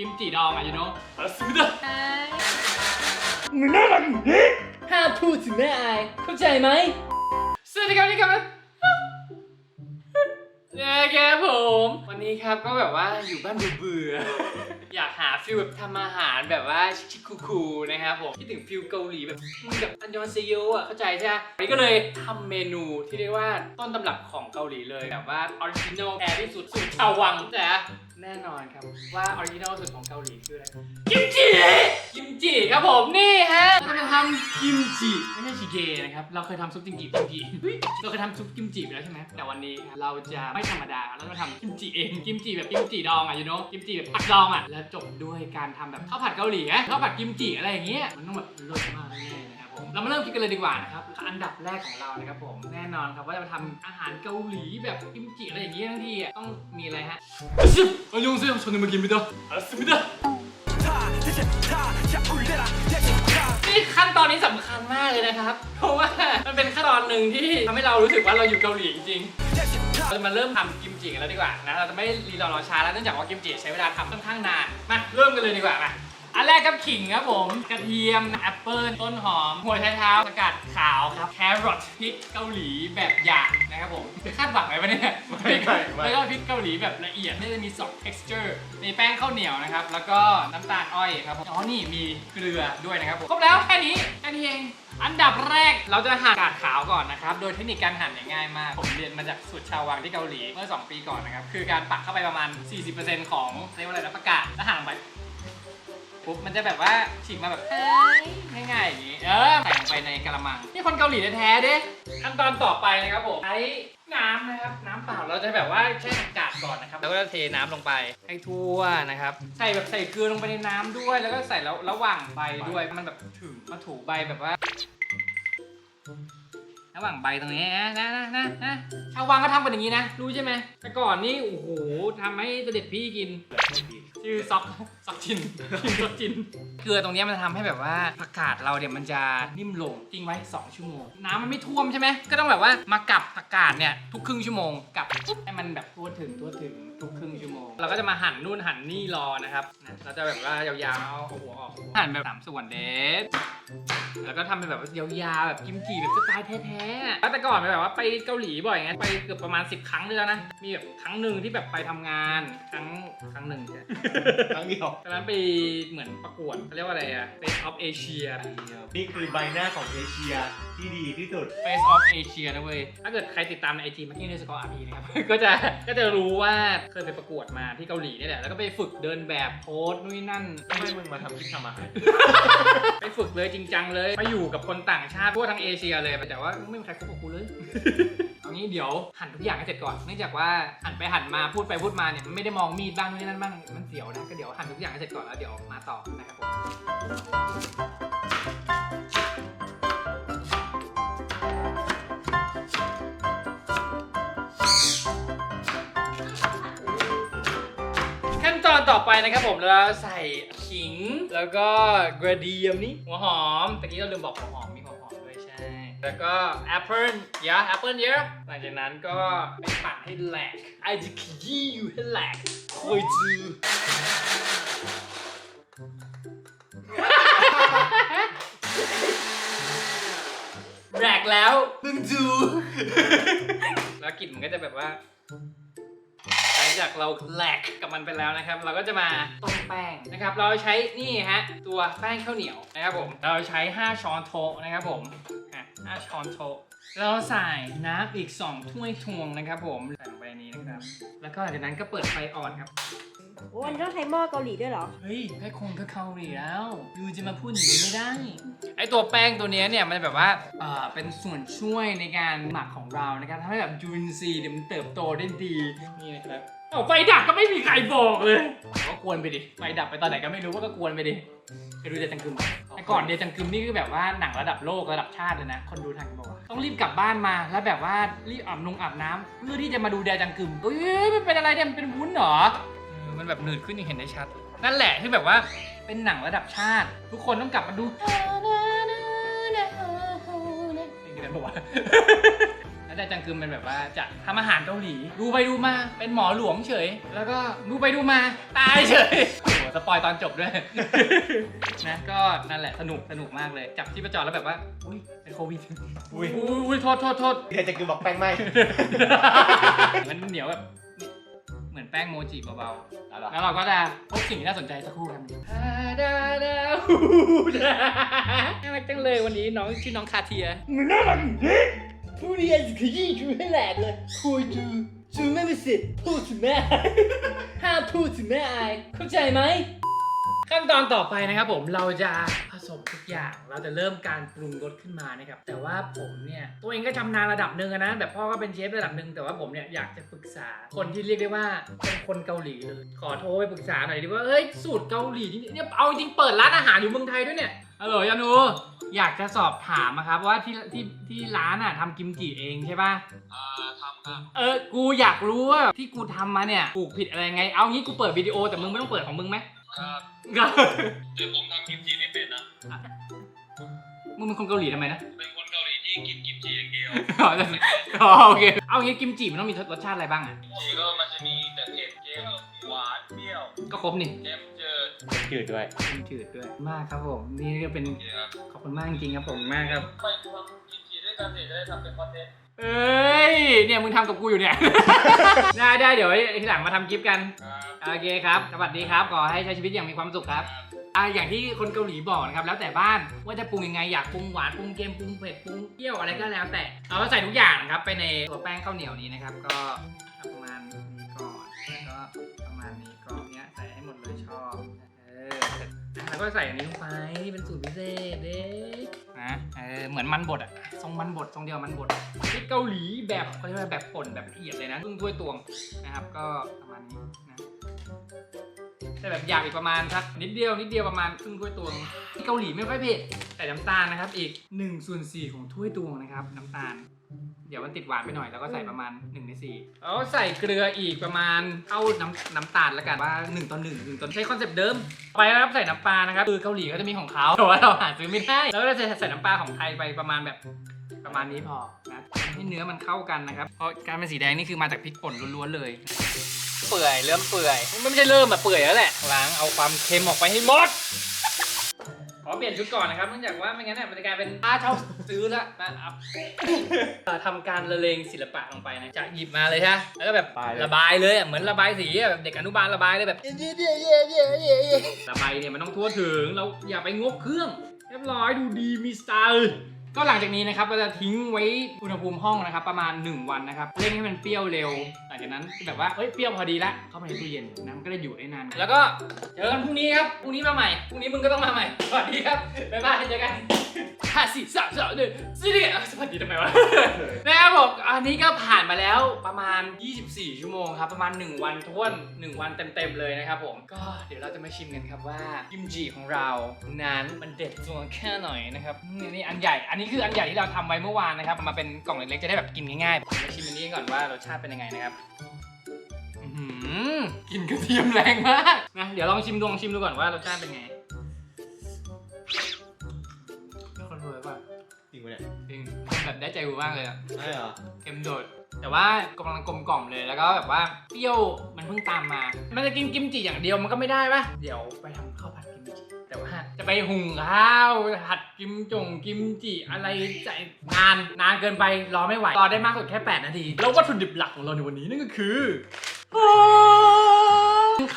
กิมจิดองอะยูโน่อาซึมิดะมึงน่ารักอีกนิดห้ามพูดถึงแม่อาย เข้าใจไหมสวัสดีครับนี่ครับนะครับผม วันนี้ครับก็แบบว่าอยู่บ้านเบื่อๆอยากหาฟิลแบบทำอาหารแบบว่าชิคๆคูลๆนะครับผมคิดถึงฟิลเกาหลีแบบมึงแบบอันยอนเซโยอะเข้าใจใช่ไหมวันนี้ก็เลยทำเมนูที่เรียกว่าต้นตำรับของเกาหลีเลยแบบว่าออริจินอลแท้ที่สุดสูตรชาววังแต่ แน่นอนครับว่าออริจินอลสุดของเกาหลีคืออะไรกิมจิกิมจิครับผมนี่ฮะเราจะทำกิมจิไม่ใช่ชิเกนะครับเราเคยทำซุปกิมจิกิมจิเฮ้ยเราเคยทำซุปกิมจิไปแล้วใช่ไหมแต่วันนี้ครับเราจะไม่ธรรมดาเราจะทำกิมจิเองกิมจิแบบกิมจิดองอะยูโน่กิมจิแบบผักดองอะแล้วจบด้วยการทำแบบข้าวผัดเกาหลีอะข้าวผัดกิมจิอะไรอย่างเงี้ยมันต้องแบบรสมากแน่ๆนะครับผมเรามาเริ่มคิดกันเลยดีกว่านะครับ อันดับแรกของเรานะครับผมแน่นอนครับว่าจะมาทำอาหารเกาหลีแบบกิมจิอะไรอย่างเงี้ยทั้งทีอะต้องมีอะไรฮะซึบอันยองเซลชนมากินมิดะอัสมิดะนี่ขั้นตอนนี้สำคัญมากเลยนะครับ เพราะว่ามันเป็นขั้นตอนหนึ่งที่ทำให้เรารู้สึกว่าเราอยู่เกาหลีจริงๆเราจะมาเริ่มทำกิมจิกันแล้วดีกว่านะเราจะไม่รีรอรอช้าแล้วเนื่องจากว่ากิมจิใช้เวลาทำค่อนข้างนานมาเริ่มกันเลยดีกว่ามา อันแรกครับขิงครับผม กระเทียมแอปเปิลต้นหอม หัวไชเท้าสกัดขาวครับแครอทพริกเกาหลีแบบหยาบนะครับผมคาดหวังไว้ปะเนี่ยไม่ไม่ไม่ แล้วก็พริกเกาหลีแบบละเอียดนี่จะมีสอง texture มีแป้งข้าวเหนียวนะครับ แล้วก็น้ำตาลอ้อยครับผมอ๋อนี่มีเกลือด้วยนะครับผมครบแล้วแค่นี้แค่นี้เอง อันดับแรกเราจะหั่นกาดขาวก่อนนะครับ โดยเทคนิคการหั่นเนี่ยง่ายมาก ผมเรียนมาจากสูตรชาววังที่เกาหลีเมื่อ 2 ปีก่อนนะครับ คือการปักเข้าไปประมาณ 40%ของเรียกว่าอะไรนะประกาศแล้วหั่นลงไป ปุ๊บมันจะแบบว่าฉีกมาแบบเอ้ยง่ายๆอย่างนี้ เออใส่ลงไปในกระมัง นี่คนเกาหลีแท้ๆเด้ขั้นตอนต่อไปนะครับผมใช้น้ำนะครับ น้ำเปล่าเราจะแบบว่าแช่อากาศก่อนนะครับแล้วก็จะเทน้ำลงไปให้ทั่วนะครับ ใส่แบบใส่เกลือลงไปในน้ำด้วย แล้วก็ใส่แล้วระหว่างใบด้วยมันแบบถึงมาถูใบแบบว่าระหว่างใบตรงนี้นะนะนะนะนะชาววังก็ทำกันอย่างนี้นะ รู้ใช่ไหมแต่ก่อนนี่โอ้โหทำให้เสด็จพี่กิน ชื่อซอกซอกจินซอกจิน เกลือตรงเนี้ยมันจะทำให้แบบว่าผักกาดเราเนี่ยมันจะนิ่มลงทิ้งไว้ 2 ชั่วโมง น้ำมันไม่ท่วมใช่ไหมก็ต้องแบบว่ามากับผักกาดเนี่ยทุกครึ่งชั่วโมงกับปุ๊บให้มันแบบทั่วถึงทั่วถึงทุกครึ่งชั่วโมง เราก็จะมาหั่นนู่นหั่นนี่รอนะครับนะเราจะแบบว่ายาวๆเอาหัวออกหั่นแบบสามส่วนเด็ด แล้วก็ทำเป็นแบบว่ายาวๆแบบกิมจิแบบสไตล์แท้ๆแล้วแต่ก่อนไปแบบว่าไปเกาหลีบ่อยไงไปเกือบประมาณ 10 ครั้งเลยแล้วนะ มีแบบครั้งหนึ่งที่แบบไปทำงานครั้งครั้งหนึ่งใช่ ครั้งเดียวตอนนั้นไปเหมือนประกวดเขาเรียกว่าอะไรอะ Face of Asia นี่คือใบหน้าของเอเชียที่ดีที่สุด Face of Asia นะเว้ย ถ้าเกิดใครติดตามในไอจีมาที่เนสกอร์อาร์พีนะครับ ก็จะก็จะรู้ว่าเคยไปประกวดมาที่เกาหลีนี่แหละ แล้วก็ไปฝึกเดินแบบโพสนู่นนนั่น ทำไมมึงมาทำคลิปทำอาหาร ไปฝึกเลยจริงจังเลย ไปอยู่กับคนต่างชาติทั่วทั้งเอเชียเลย แต่ว่าไม่มีใครคบกับกูเลย เอางี้เดี๋ยวหั่นทุกอย่างให้เสร็จก่อน เนื่องจากว่าหั่นไปหั่นมาพูดไปพูดมาเนี่ยมันไม่ได้มองมีดบ้างนู่นนนั่นบ้าง มันเสียวนะ ก็เดี๋ยวหั่นทุกอย่างให้เสร็จก่อนแล้วเดี๋ยวมาต่อนะครับผม ต่อไปนะครับผมเราใส่ขิง แล้วก็กระเทียมนี่หัวหอมตะกี้เราลืมบอกหัวหอมมีหัวหอมด้วยใช่ แล้วก็แอปเปิลเยอะแอปเปิลเยอะหลังจากนั้นก็ไปปั่นให้แหลกไอจะขยี้อยู่ให้แหลกคอยจือแหลกแล้วมึงดูแล้วกลิ่นมันก็จะแบบว่า จากเราแหลกกับมันไปแล้วนะครับ เราก็จะมาต้มแป้งนะครับ เราใช้นี่ฮะตัวแป้งข้าวเหนียวนะครับผม เราใช้ 5 ช้อนโต๊ะนะครับผมอะ5ช้อนโต๊ะเราใส่น้ำอีก 2 ถ้วยตวงนะครับผมใส่ลงไปในนี้นะครับ แล้วก็หลังจากนั้นก็เปิดไฟอ่อนครับโอ้อันนี้ต้องใช้หม้อเกาหลีด้วยเหรอ เฮ้ยแค่คงก็เกาหลีแล้วยูจะมาพูดอย่างนี้ไม่ได้ ไอตัวแป้งตัวเนี้ยเนี่ยมันแบบว่าเอ่อเป็นส่วนช่วยในการหมักของเรานะครับทำให้แบบจุลินทรีย์เนี่ยมันเติบโตได้ดี นี่นะครับ เอาไฟดับก็ไม่มีใครบอกเลยก็กวนไปดิไฟดับไปตอนไหนก็ไม่รู้ว่าก็กวนไปดิไปดูเดจังกึมแต่ก่อนเดจังกึมนี่คือแบบว่าหนังระดับโลกระดับชาติเลยนะ คนดูทันบอกว่าต้องรีบกลับบ้านมาแล้วแบบว่ารีบอาบนงอาบน้ำเพื่อที่จะมาดูเดจังกึมเอ้ยมันเป็นอะไรเนี่ยมันเป็นวุ้นเหรอเออมันแบบหนืดขึ้นอย่างเห็นได้ชัด นั่นแหละที่แบบว่าเป็นหนังระดับชาติ ทุกคนต้องกลับมาดูนี่คืออะไรบอกว่า แล้วแต่จังกึมเป็นแบบว่าจะทำอาหารเกาหลี ดูไปดูมาเป็นหมอหลวงเฉย แล้วก็ดูไปดูมาตายเฉยโอ้โหสปอยตอนจบด้วย นะก็นั่นแหละสนุกสนุกมากเลย จับที่ประจรแล้วแบบว่าอุ้ยเป็นโควิดอุ้ยอุ้ยโทษโทษโทษ เดี๋ยวจะคือบอกแป้งไหมมันเหนียวแบบ เหมือนแป้งโมจิเบาอะไรๆแล้วเราก็จะพบสิ่งที่น่าสนใจสักครู่กันดาดาน่ารักจังเลยวันนี้น้องชื่อน้องคาเทียมันน่ารักอย่าง นี้ผู้เรียนขยี้ชูให้แหลกเลยคุยดูจูไม่มีสิทธิ์พูดถึงแม่อายห้ามพูดถึงแม่อายเข้าใจไหม ขั้นตอนต่อไปนะครับผมเราจะผสมทุกอย่างเราจะเริ่มการปรุงรสขึ้นมานะครับแต่ว่าผมเนี่ยตัวเองก็ชำนาญระดับหนึ่งอะนะแบบพ่อก็เป็นเชฟระดับหนึ่งแต่ว่าผมเนี่ยอยากจะปรึกษาคนที่เรียกได้ว่าเป็นคนเกาหลีเลยขอโทรไปปรึกษาหน่อยดิว่าเฮ้ยสูตรเกาหลีนี่เนี่ยเอาจริงเปิดร้านอาหารอยู่เมืองไทยด้วยเนี่ย ฮัลโหลยานูอยากจะสอบถามอะครับว่าที่ที่ที่ร้านอะทำกิมจิเองใช่ป่ะ อ่าทำครับเออ กูอยากรู้ว่าที่กูทำมาเนี่ยถูกผิดอะไรไง เอางี้กูเปิดวิดีโอแต่มึงไม่ต้องเปิดของมึงไหม ครับก็แต่ผมทำกิมจิไม่เป็นนะมึงเป็นคนเกาหลีทำไมนะ เป็นคนเกาหลีที่กินกิมจิอย่างเดียวอ๋ออ๋อโอเค เอางี้กิมจิมันต้องมีรสชาติอะไรบ้างอะกิมจิก็มันจะมีแต่เผ็ดเค็มหวานเปรี้ยว ก็ครบนี่ เค็ม จืดจืดด้วยเค็มจืดด้วยมากครับผม นี่ก็เป็นเยครับขอบคุณมากจริงๆครับผมมากครับไปทำกิมจิด้วยกันเดี๋ยวจะได้ทำเป็นคอนเทนต์เอ้ย เนี่ยมึงทำกับกูอยู่เนี่ย ได้ได้เดี๋ยวทีหลังมาทำกิฟต์กันครับโอเคครับ สวัสดีครับ ขอให้ใช้ชีวิตอย่างมีความสุขครับอ่าอย่างที่คนเกาหลีบอกนะครับ แล้วแต่บ้านว่าจะปรุงยังไง อยากปรุงหวาน ปรุงเค็ม ปรุงเผ็ด ปรุงเปรี้ยวอะไรก็แล้วแต่ เอาก็ใส่ทุกอย่างนะครับ ไปในตัวแป้งข้าวเหนียวนี้นะครับ ก็ แล้วก็ใส่อันนี้ลงไปนี่เป็นสูตรพิเศษเด้นะเออเหมือนมันบดอะทรงมันบดทรงเดียวมันบดพริกเกาหลีแบบเขาเรียกว่าแบบป่นแบบละเอียดเลยนะครึ่งถ้วยตวงนะครับ ก็ประมาณนี้นะแต่แบบอยากอีกประมาณสักนิดเดียวนิดเดียวประมาณครึ่งถ้วยตวงเกาหลีไม่ค่อยเผ็ดใส่น้ำตาลนะครับ อีก1ส่วน4ของถ้วยตวงนะครับ น้ำตาล เดี๋ยวมันติดหวานไปหน่อยแล้วก็ใส่ประมาณ1ใน4แล้วก็ใส่เกลืออีกประมาณเท่าน้ำน้ำตาลละกันว่า1ต่อ1 1ต่อใช้คอนเซปต์เดิม ไปแล้วครับใส่น้ำปลานะครับคือเกาหลีเขาจะมีของเขาแต่ว่าเราหาซื้อไม่ได้แล้วก็จะใส่น้ำปลาของไทยไปประมาณแบบประมาณนี้พอนะให้เนื้อมันเข้ากันนะครับเพราะการเป็นสีแดงนี่คือมาจากพริกป่นล้วนๆเลยเปื่อยเริ่มเปื่อยไม่ใช่เริ่มแบบเปื่อยแล้วแหละล้างเอาความเค็มออกไปให้หมดขอ เปลี่ยนชุดก่อนนะครับเนื่องจากว่าไม่งั้นเนี่ยมันจะกลายเป็นค่าเช่าซื้อละนะครับทำการละเลงศิลปะลงไปนะจะหยิบมาเลยฮะแล้วก็แบบระบายเลย ระบายเลยอะเหมือนระบายสีอะแบบเด็กอนุบาลระบายเลยแบบระบายเนี่ยมันต้องทั่วถึงเราอย่าไปงกเครื่องเรียบร้อยดูดีมีสไตล์ ก็หลังจากนี้นะครับเราจะทิ้งไว้อุณหภูมิห้องนะครับ ประมาณ 1 วันนะครับเร่งให้มันเปรี้ยวเร็ว หลังจากนั้นแบบว่าเอ้ยเปรี้ยวพอดีละเข้าไปในตู้เย็นน้ำก็ได้อยู่ได้นาน แล้วก็เจอกันพรุ่งนี้ครับพรุ่งนี้มาใหม่พรุ่งนี้มึงก็ต้องมาใหม่สวัสดีครับบ๊ายบายเจอกัน ห้าสี่สามสองหนึ่งสี่เดียสวัสดีทำไมวะ นะครับผมอันนี้ก็ผ่านมาแล้วประมาณ 24 ชั่วโมงครับประมาณ 1 วันท้วน 1 วันเต็มๆเลยนะครับผมก็เดี๋ยวเราจะมาชิมกันครับว่ากิมจิของเรานั้นมันเด็ดจวงแค่ไหนนะครับนี่นี่อันใหญ่อันนี้คืออันใหญ่ที่เราทำไว้เมื่อวานนะครับเอามาเป็นกล่องเล็กๆจะได้แบบกินง่ายๆผมมาชิมอันนี้ก่อนว่ารสชาติเป็นยังไงนะครับ อื้อหือกลินกระเทียมแรงมากนะเดี๋ยวลองชิมดูลองชิมดูก่อนว่ารสชาติเป็นไง ใจกูมากเลยอะใช่เหรอ เค็มโดด แต่ว่ากำลังกลมกล่อมเลยแล้วก็แบบว่าเปรี้ยวมันเพิ่งตามมา มันจะกินกิมจิอย่างเดียวมันก็ไม่ได้ปะเดี๋ยวไปทำข้าวผัดกิมจิแต่ว่าจะไปหุงข้าวผัดกิมจงกิมจิอะไรใจนานนานเกินไปรอไม่ไหวรอได้มากสุดแค่ 8 นาที แล้ววัตถุดิบหลักของเราในวันนี้นั่นก็คือ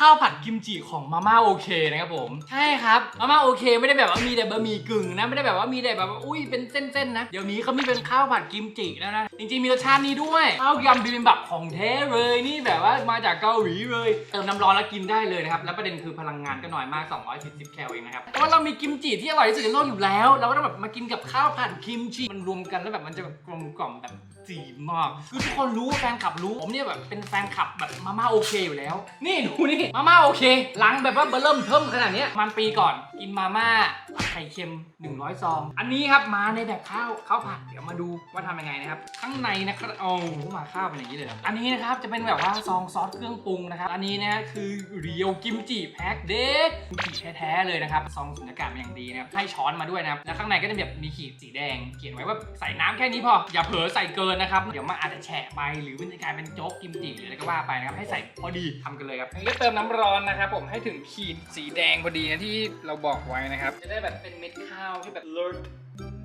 ข้าวผัดกิมจิของมาม่าโอเคนะครับผม ใช่ครับ มาม่าโอเค ไม่ได้แบบว่ามีแต่บะหมี่กึ่งนะ ไม่ได้แบบว่ามีแต่แบบว่าอุ้ยเป็นเส้นๆนะ เดี๋ยวนี้เขามีเป็นข้าวผัดกิมจิแล้วนะ จริงๆมีรสชาตินี้ด้วยข้าวยำบิบิมบับของแท้เลยนี่แบบว่ามาจากเกาหลีเลย เติมน้ำร้อนแล้วกินได้เลยนะครับ แล้วประเด็นคือพลังงานก็น้อยมาก240แคลเองนะครับเพราะว่าเรามีกิมจิที่อร่อยที่สุดในโลกอยู่แล้ว เราก็ต้องแบบมากินกับข้าวผัดกิมจิมันรวมกันแล้วแบบมันจะแบบกลมกล่อมแบบ จีมาก คือทุกคนรู้แฟนคลับรู้ ผมเนี่ยแบบเป็นแฟนคลับแบบมาม่าโอเคอยู่แล้ว นี่ดูนี่มาม่าโอเคหลังแบบว่าเบอร์เริ่มเทิมขนาดเนี้ยมันปีก่อนกินมาม่าไข่เค็ม 100 ซอง อันนี้ครับมาในแบบข้าวข้าวผัดเดี๋ยวมาดูว่าทำยังไงนะครับ ข้างในนะครับโอ้โหมาข้าวเป็นอย่างนี้เลยเหรออันนี้นะครับจะเป็นแบบว่าซองซอสเครื่องปรุงนะครับ อันนี้นะคือเรียวกิมจิแพ็คเด็กกิมจิแท้ๆเลยนะครับซองสุญญากาศอย่างดีนะครับให้ช้อนมาด้วยนะครับแล้วข้างในก็จะแบบมีขีดสีแดง เขียนไว้ว่าใส่น้ำแค่นี้พออย่าเผลอใส่เกินนะครับ เดี๋ยวมันอาจจะแฉะไปหรือมันจะกลายเป็นโจ๊กกิมจิหรืออะไรก็ว่าไปนะครับ ให้ใส่พอดีทำกันเลยครับอันนี้ก็เติมน้ำร้อนนะครับผมให้ถึงขีดสีแดงพอดีนะที่เราบอกไว้นะครับ จะได้แบบเป็นเม็ดข้าวที่แบบเลิศ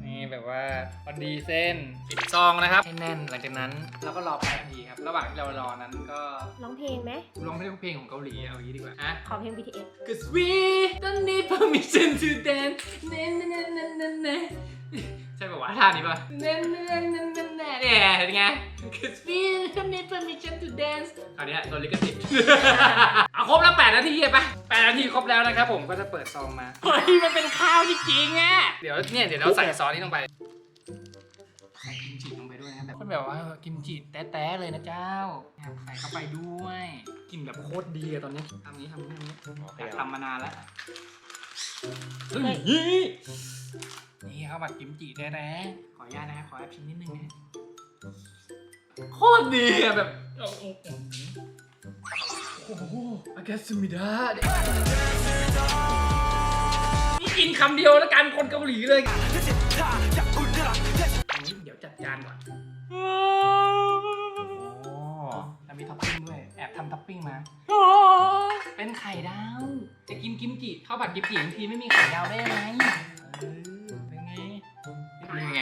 นี่แบบว่าพอดีเส้นปิดซองนะครับให้แน่นหลังจากนั้นเราก็รอแปดนาทีครับระหว่างที่เรารอนั้นก็ร้องเพลงไหมร้องเพลงของเกาหลีเอาอย่างนี้ดีกว่าอะ ขอเพลง BTS Cause we don't need permission to dance เน่เน่เน่เน่เน่เน่ ใช่ป่าวะท่านี้ป่ะเน่เน่เน่เน่เน่เน่เนี่ยเห็นไง Cause we don't need permission to dance คราวนี้โดนลิขสิทธิ์เอาครบแล้ว 8 นาทีไป8นาทีครบแล้วนะครับผมก็จะเปิดซองมา เฮ้ย มันเป็นข้าวจริงๆอะเดี๋ยวเนี่ยเดี๋ยวเราใส่ซอสนี้ลงไปใส่กิมจิลงไปด้วยนะแบบคนแบบว่ากิมจิแต๊ะเลยนะเจ้าใส่เข้าไปด้วยกลิ่นแบบโคตรดีอะตอนนี้ทำนี้ทำนี้ทำนี้อยากทำมานานแล้วเฮ้ย นี่ข้าวผัดกิมจิแท้ๆขออนุญาตนะขอแอบชิมนิดนึงนะโคตรดีอะแบบโอ้โหโอ้โหอากาศมิดานี่กินคำเดียวแล้วกันคนเกาหลีเลยอันนี้เดี๋ยวจัดจานก่อนโอ้แล้วมีท็อปปิ้งด้วย แอบทำท็อปปิ้งมา เป็นไข่ดาว จะกินกิมจิข้าวผัดกิมจิบางทีไม่มีไข่ดาวได้ยังไงเออเป็นไงเป็ นไง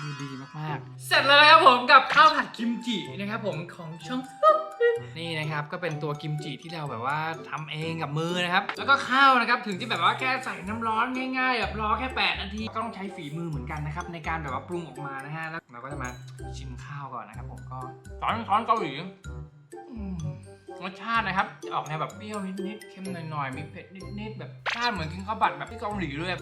ดูดีมากๆ เสร็จแล้วนะครับผมกับข้าวผัดกิมจินะครับผมของช่อง นี่นะครับก็เป็นตัวกิมจิที่เราแบบว่าทำเองกับมือนะครับ แล้วก็ข้าวนะครับถึงที่แบบว่าแค่ใส่น้ำร้อนง่ายๆแบบรอแค่ 8 นาทีก็ต้องใช้ฝีมือเหมือนกันนะครับในการแบบว่าปรุงออกมานะฮะแล้วเราก็จะมาชิมข้าวก่อนนะครับผมก็ช้อนช้อนเกาหลีอืมรสชาตินะครับจะออกแนวแบบเปรี้ยวนิดๆเค็มหน่อยๆมีเผ็ดนิดๆแบบชาติเหมือนกินข้าวผัดแบบที่เกาหลีเลย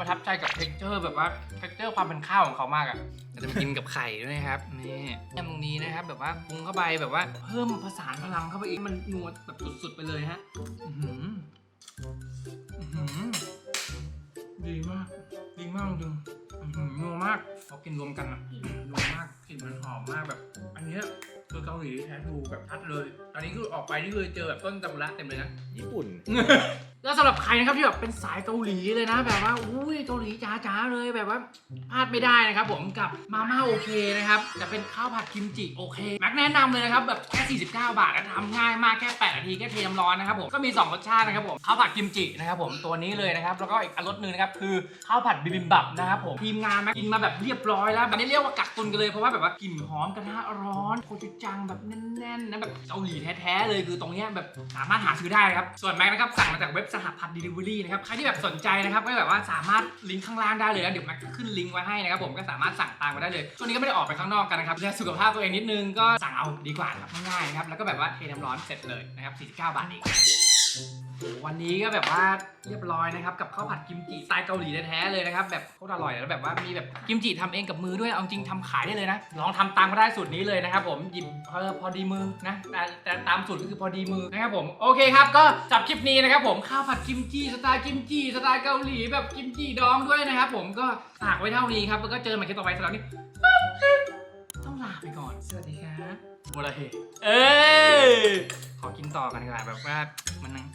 ประทับใจกับเท็กเจอร์แบบว่าเท็กเจอร์ความเป็นข้าวของเขามากอะ่ะจะมากินกับไข่ด้วยนะครับนี่แค่ตรงนี้นะครับ แบบว่าปรุงเข้าไปแบบว่าเพิ่มผสานพลังเข้าไปอีกมันนัวแบบสุดๆไปเลยฮะอื้อหืออื้อหือดีมากดีมากจริงอื้อหือนัวมากพอกินรวมกันอะนัวมากกลิ่นมันหอมมากแบบ อันเนี้ยคือเกาหลีแท้ทูแบบชัดเลย ตอนนี้คือออกไปนี่คือเจอแบบต้นตำระเต็มเลยนะ ญี่ปุ่นแล้วสำหรับใครนะครับที่แบบเป็นสายเกาหลีเลยนะ แบบว่าอุ้ยเกาหลีจ๋าๆเลยแบบว่าพลาดไม่ได้นะครับผมกับมาม่าโอเคนะครับจะเป็นข้าวผัดกิมจิโอเคแม็กแนะนำเลยนะครับแบบแค่ 49 บาทก็ทำง่ายมากแค่ 8 นาทีแค่เทน้ำร้อนนะครับผมก็มี 2 รสชาตินะครับผมข้าวผัดกิมจินะครับผมตัวนี้เลยนะครับแล้วก็อีกอันรสหนึ่งนะครับคือข้าวผัดบิบิมบับนะครับผมทีมงานมากินมาแบบเรียบร้อยแล้วแบบนี้เรียกว่ากักตุนกันเลยเพราะว่าแบบว่ากลิ่นหอมกระทะร้อนโคจูจังแบบแน่นๆนะแบบเกาหลีแท้ๆเลยคือตรงเนี้ยแบบสามารถหาซื้อได้นะครับส่วนแม็กนะครับสั่งมาจากเว็บสหพัฒน์ดีลิเวอรี่นะครับใครที่แบบสนใจนะครับก็แบบว่าสามารถลิงก์ข้างล่างได้เลยนะเดี๋ยวแม็กจะขึ้นลิงก์ไว้ให้นะครับผมก็สามารถสั่งตามมาได้เลยช่วงนี้ก็ไม่ได้ออกไปข้างนอกกันนะครับดูแลสุขภาพตัวเองนิดนึงก็สั่งเอาดีกว่าครับง่ายๆนะครับแล้วก็แบบว่าเทน้ำร้อนเสร็จเลยนะครับ49 บาทเอง วันนี้ก็แบบว่าเรียบร้อยนะครับกับข้าวผัดกิมจิสไตล์เกาหลีแท้ๆเลยนะครับแบบโคตรอร่อยแล้วแบบว่ามีแบบกิมจิทำเองกับมือด้วยเอาจริงทำขายได้เลยนะลองทำตามก็ได้สูตรนี้เลยนะครับผมหยิบเออพอดีมือนะแต่แต่ตามสูตรก็คือพอดีมือนะครับผมโอเคครับก็จับคลิปนี้นะครับผมข้าวผัดกิมจิสไตล์กิมจิสไตล์เกาหลีแบบกิมจิดองด้วยนะครับผมก็ฝากไว้เท่านี้ครับแล้วก็เจอกันใหม่คลิปต่อไปสำหรับวันนี้ต้องลาไปก่อน สวัสดีครับบัวละเฮเอ้ยขอกินต่อกันดีกว่าแบบว่ามันนั่ง